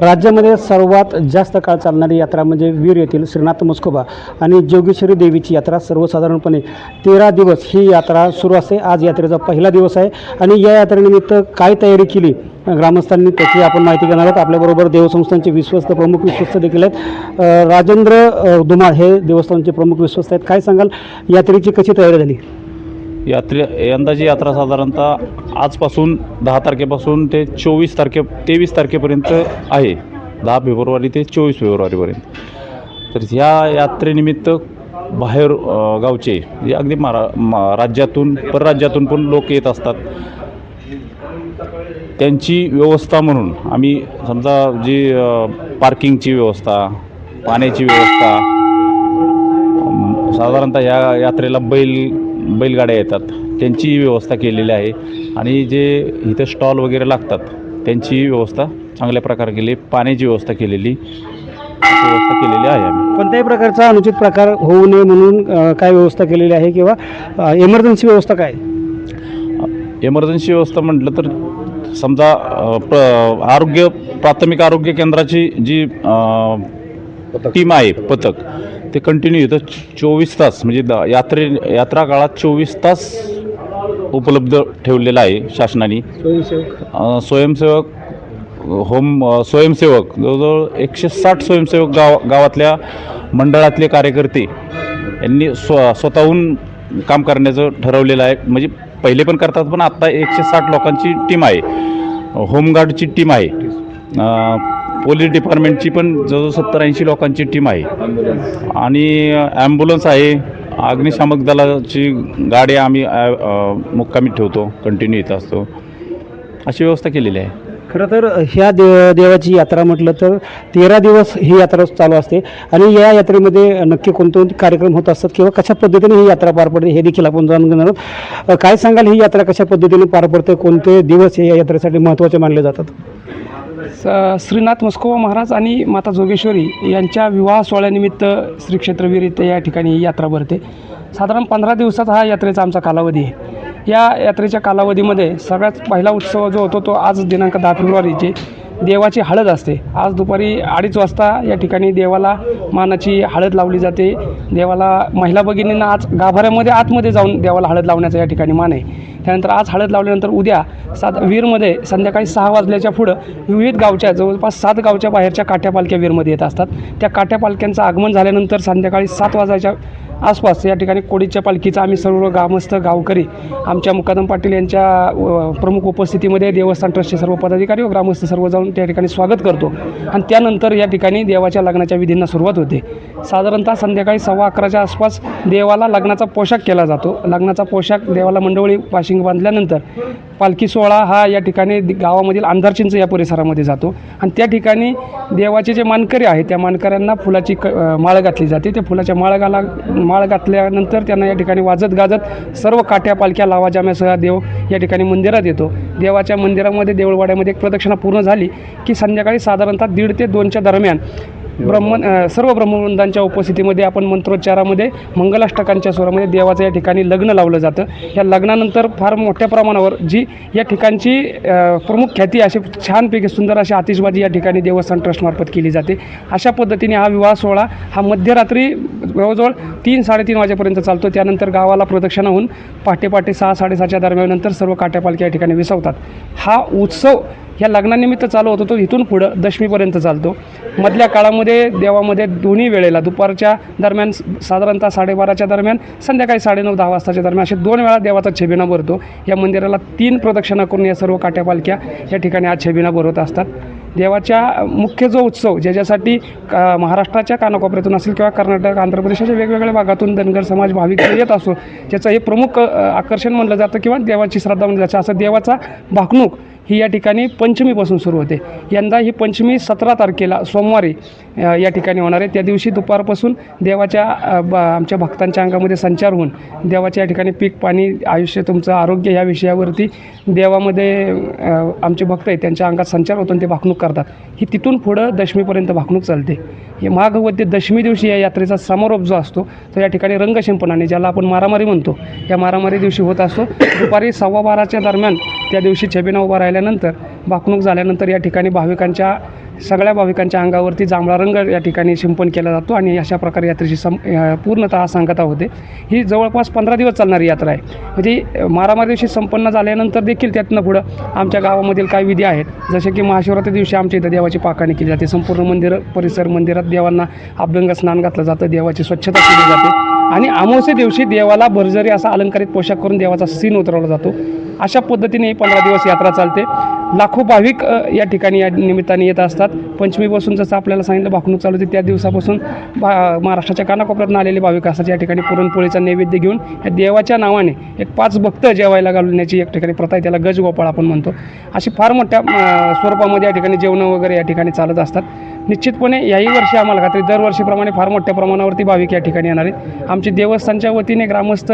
राज्यामध्ये सर्वात जास्त काळ चालणारी यात्रा म्हणजे वीर येथील श्रीनाथ मस्कोबा आणि जोगेश्वरी देवीची यात्रा सर्वसाधारणपणे तेरा दिवस ही यात्रा सुरू असते. आज यात्रेचा पहिला दिवस आहे आणि या यात्रेनिमित्त काय तयारी केली ग्रामस्थांनी त्याची आपण माहिती घेणार आहोत. आपल्याबरोबर देवसंस्थांचे विश्वस्त प्रमुख विश्वस्त देखील आहेत. राजेंद्र धुमाळ हे देवस्थानचे प्रमुख विश्वस्त आहेत. काय सांगाल? यात्रेची कशी तयारी झाली? यात्रे यंदाची यात्रा साधारणतः आजपासून दहा तारखेपासून ते चोवीस तारखे तेवीस तारखेपर्यंत आहे. दहा फेब्रुवारी ते चोवीस फेब्रुवारीपर्यंत. तर ह्या यात्रेनिमित्त बाहेर गावचे जे अगदी महारा मा राज्यातून परराज्यातून पण लोक येत असतात. त्यांची व्यवस्था म्हणून आम्ही समजा जी पार्किंगची व्यवस्था पाण्याची व्यवस्था साधारणतः या यात्रेला बैल बैलगाड्या येतात त्यांची व्यवस्था केलेली आहे. आणि जे इथे स्टॉल वगैरे लागतात त्यांची व्यवस्था चांगल्या प्रकारे केली पाण्याची व्यवस्था केलेली व्यवस्था केलेली आहे आम्ही. कोणत्याही प्रकारचा अनुचित प्रकार होऊ नये म्हणून काय व्यवस्था केलेली आहे किंवा एमर्जन्सी व्यवस्था काय? एमर्जन्सी व्यवस्था म्हटलं तर समजा प्र आरोग्य प्राथमिक आरोग्य केंद्राची जी टीम आहे पथक ते कंटिन्यू इथं चोवीस तास म्हणजे द यात्रे यात्रा काळात चोवीस तास उपलब्ध ठेवलेलं आहे शासनाने. अ, स्वयंसेवक होम अ, स्वयंसेवक जवळजवळ एकशे साठ स्वयंसेवक गाव गावातल्या मंडळातले कार्यकर्ते यांनी स्व स्वतःहून काम करण्याचं ठरवलेलं आहे. म्हणजे पहिले पण करतात पण आत्ता एकशे साठ लोकांची टीम आहे. होमगार्डची टीम आहे. अ, पोलीस डिपार्टमेंटची पण जवळजवळ सत्तर ऐंशी लोकांची टीम आहे. आणि ॲम्ब्युलन्स आहे. अग्निशामक दलाची गाडी आम्ही मुक्कामी ठेवतो कंटिन्यू येत असतो. अशी व्यवस्था केलेली आहे. खरं तर ह्या देव देवाची यात्रा म्हटलं तर तेरा दिवस ही यात्रा चालू असते. आणि या यात्रेमध्ये नक्की कोणते कार्यक्रम होत असतात किंवा कशा पद्धतीने ही यात्रा पार पडते हे देखील आपण जाणून घेणार आहोत. काय सांगाल ही यात्रा कशा पद्धतीने पार पडते कोणते दिवस हे या यात्रेसाठी महत्त्वाचे मानले जातात? स- श्रीनाथ मस्कोबा महाराज आणि माता जोगेश्वरी यांच्या विवाह सोहळ्यानिमित्त श्री क्षेत्रवीर इथे या ठिकाणी यात्रा भरते. साधारण पंधरा दिवसाचा हा यात्रेचा आमचा कालावधी आहे. या यात्रेच्या कालावधीमध्ये सगळ्यात पहिला उत्सव जो होतो तो आज दिनांक दहा फेब्रुवारीचे देवाची हळद असते. आज दुपारी अडीच वाजता या ठिकाणी देवाला मानाची हळद लावली जाते. देवाला महिला भगिनींना आज गाभाऱ्यामध्ये आतमध्ये जाऊन देवाला हळद लावण्याचा या ठिकाणी मान आहे. त्यानंतर आज हळद लावल्यानंतर उद्या सात वीरमध्ये संध्याकाळी सहा वाजल्याच्या पुढं विविध गावच्या जवळपास सात गावच्या बाहेरच्या काट्यापालख्या वीरमध्ये येत असतात. त्या काट्यापालख्यांचं आगमन झाल्यानंतर संध्याकाळी सात वाजायच्या आसपास या ठिकाणी कोडीच्या पालखीचं आम्ही सर्व ग्रामस्थ गावकरी आमच्या मुकादम पाटील यांच्या प्रमुख उपस्थितीमध्ये देवस्थान ट्रस्टचे सर्व पदाधिकारी व ग्रामस्थ सर्व जाऊन त्या ठिकाणी स्वागत करतो. आणि त्यानंतर या ठिकाणी देवाच्या लग्नाच्या विधींना सुरुवात होते. साधारणतः संध्याकाळी सव्वा अकराच्या आसपास देवाला लग्नाचा पोशाख केला जातो. लग्नाचा पोशाख देवाला मंडवळी वाशिंग बांधल्यानंतर पालखी सोहळा हा या ठिकाणी गावामधील अंधारचिंच या परिसरामध्ये जातो. आणि त्या ठिकाणी देवाचे जे मानकरी आहेत त्या मानकऱ्यांना फुलाची क माळ घातली जाते. त्या फुलाच्या माळ घाला माळ घातल्यानंतर त्यांना या ठिकाणी वाजत गाजत सर्व काट्या पालख्या लावाजाम्यासह देव या ठिकाणी मंदिरात येतो. देवाच्या मंदिरामध्ये देऊळवाड्यामध्ये एक प्रदक्षिणा पूर्ण झाली की संध्याकाळी साधारणतः दीड ते दोनच्या दरम्यान ब्रह्म सर्व ब्रह्मवृंदांच्या उपस्थितीमध्ये आपण मंत्रोच्चारामध्ये मंगलाष्टकांच्या स्वरामध्ये देवाचं या ठिकाणी लग्न लावलं जातं. या लग्नानंतर फार मोठ्या प्रमाणावर जी या ठिकाणची प्रमुख ख्याती अशी छानपैकी सुंदर अशी आतिषबाजी या ठिकाणी देवस्थान ट्रस्टमार्फत केली जाते. अशा पद्धतीने हा विवाह सोहळा हा मध्यरात्री जवळजवळ तीन साडेतीन वाजेपर्यंत चालतो. त्यानंतर गावाला प्रदक्षिणा होऊन पहाटे पहाटे सहा साडेसहाच्या दरम्यानंतर सर्व काट्या पालख्या या ठिकाणी विसवतात. हा उत्सव ह्या लग्नानिमित्त चालू होतो तो इथून पुढं दशमीपर्यंत चालतो. मधल्या काळामध्ये देवामध्ये दोन्ही वेळेला दुपारच्या दरम्यान साधारणतः साडेबाराच्या दरम्यान संध्याकाळी साडेनऊ दहा वाजताच्या दरम्यान असे दोन वेळा देवाचा छेबिना भरतो. या मंदिराला तीन प्रदक्षिणा करून या सर्व काट्यापालख्या या ठिकाणी आज छेबिना भरवत असतात. देवाच्या मुख्य जो उत्सव ज्याच्यासाठी का महाराष्ट्राच्या कानाकोपऱ्यातून असेल किंवा कर्नाटक आंध्र प्रदेशाच्या वेगवेगळ्या भागातून धनगर समाज भाविक येत असो ज्याचं हे प्रमुख आकर्षण म्हणलं जातं किंवा देवाची श्रद्धा म्हणलं जातं. असं देवाचा भाकणूक ही या ठिकाणी पंचमीपासून सुरू होते. यंदा ही पंचमी सतरा तारखेला सोमवारी या ठिकाणी होणार आहे. त्या दिवशी दुपारपासून देवाच्या ब आमच्या भक्तांच्या अंगामध्ये संचार होऊन देवाच्या या ठिकाणी पीक पाणी आयुष्य तुमचं आरोग्य या विषयावरती देवामध्ये आमचे भक्त आहेत त्यांच्या अंगात संचार होतो आणि ते भाकणूक करतात. ही तिथून पुढं दशमीपर्यंत भाकणूक चालते. हे माघवद्य दशमी दिवशी या यात्रेचा समारोप जो असतो तो या ठिकाणी रंगशिंपणाने ज्याला आपण मारामारी म्हणतो या मारामारी दिवशी होत असतो. दुपारी सव्वा बाराच्या दरम्यान त्या दिवशी छबिना उभा राहिल्यानंतर भाकणूक झाल्यानंतर या ठिकाणी भाविकांच्या सगळ्या भाविकांच्या अंगावरती जांभळा रंग या ठिकाणी शिंपण केला जातो आणि अशा प्रकारे यात्रेची सम पूर्णतः सांगता होते ही जवळपास पंधरा दिवस चालणारी यात्रा आहे. म्हणजे मारामार दिवशी संपन्न झाल्यानंतर देखील त्यातनं पुढं आमच्या गावामधील काही विधी आहेत. जसे की महाशिवरात्री दिवशी आमच्या इथं देवाची पाकाणी केली जाते. संपूर्ण मंदिर परिसर मंदिरात देवांना अभ्यंग स्नान घातलं जातं. देवाची स्वच्छता केली जाते. आणि अमावस्या दिवशी देवाला भरजरी असा अलंकारित पोशाख करून देवाचा सीन उतरवला जातो. अशा पद्धतीने ही पंधरा दिवस यात्रा चालते. लाखो भाविक या ठिकाणी या निमित्ताने येत असतात. पंचमीपासून जसं आपल्याला सांगितलं भाकणूक चालू होती त्या दिवसापासून भा महाराष्ट्राच्या कानाकोपऱ्यातून आलेले भाविक असतात. या ठिकाणी पुरणपोळीचा नैवेद्य घेऊन या देवाच्या नावाने एक पाच भक्त जेवायला घालण्याची एक ठिकाणी प्रथा आहे त्याला गजगोपाळ आपण म्हणतो. अशी फार मोठ्या स्वरूपामध्ये या ठिकाणी जेवणं वगैरे या ठिकाणी चालत असतात. निश्चितपणे याही वर्षी आम्हाला खात्री दरवर्षीप्रमाणे फार मोठ्या प्रमाणावरती भाविक या ठिकाणी येणार आहेत. आमची देवस्थानच्या वतीने ग्रामस्थ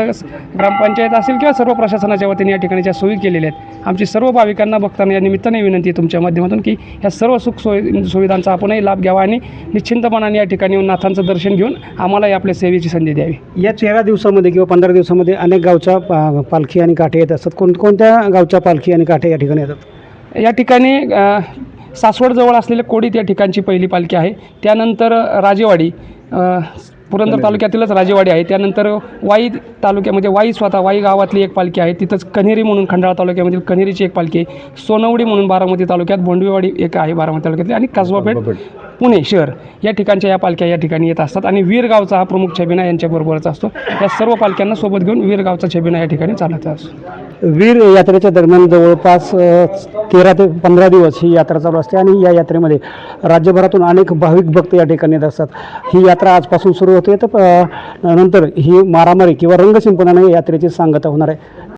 ग्रामपंचायत असेल किंवा सर्व प्रशासनाच्या वतीने या ठिकाणच्या सोयी केलेल्या आहेत. आमची सर्व भाविकांना बघताना या निमित्ताने विनंती आहे तुमच्या माध्यमातून की ह्या सर्व सुख सोयी सुविधांचा आपणही लाभ घ्यावा आणि निश्चिंतपणाने या ठिकाणी येऊन नाथांचं दर्शन घेऊन आम्हालाही आपल्या सेवेची संधी द्यावी. या तेरा दिवसामध्ये किंवा पंधरा दिवसामध्ये अनेक गावच्या पा- पालखी आणि काठे येत असतात. कोण कोणत्या गावच्या पालखी आणि काठे या ठिकाणी येतात? या ठिकाणी सासवडजवळ असलेले कोडीत या ठिकाणची पहिली पालखी आहे. त्यानंतर राजेवाडी पुरंदर तालुक्यातीलच राजेवाडी आहे. त्यानंतर वाई तालुक्या म्हणजे वाई स्वतः वाई गावातली एक पालखी आहे. तिथंच कन्हेरी म्हणून खंडाळा तालुक्यामधील कन्हेरीची एक पालखी आहे. सोनवडी म्हणून बारामती तालुक्यात भोंडवेवाडी एक आहे बारामती तालुक्यातली आणि कसबापेठ पुणे शहर. या ठिकाणच्या या पालख्या या ठिकाणी येत असतात आणि वीरगावचा हा प्रमुख छबिना यांच्याबरोबरच असतो. या सर्व पालख्यांना सोबत घेऊन वीरगावचा छबिना या ठिकाणी चालत असतो. वीर यात्रेच्या दरम्यान जवळपास तेरा ते पंधरा दिवस ही यात्रा चालू असते आणि या यात्रेमध्ये राज्यभरातून अनेक भाविक भक्त या ठिकाणी येत असतात. ही यात्रा आजपासून सुरू होते तर नंतर ही मारामारी किंवा रंगशिंपणाने यात्रेची सांगता होणार आहे.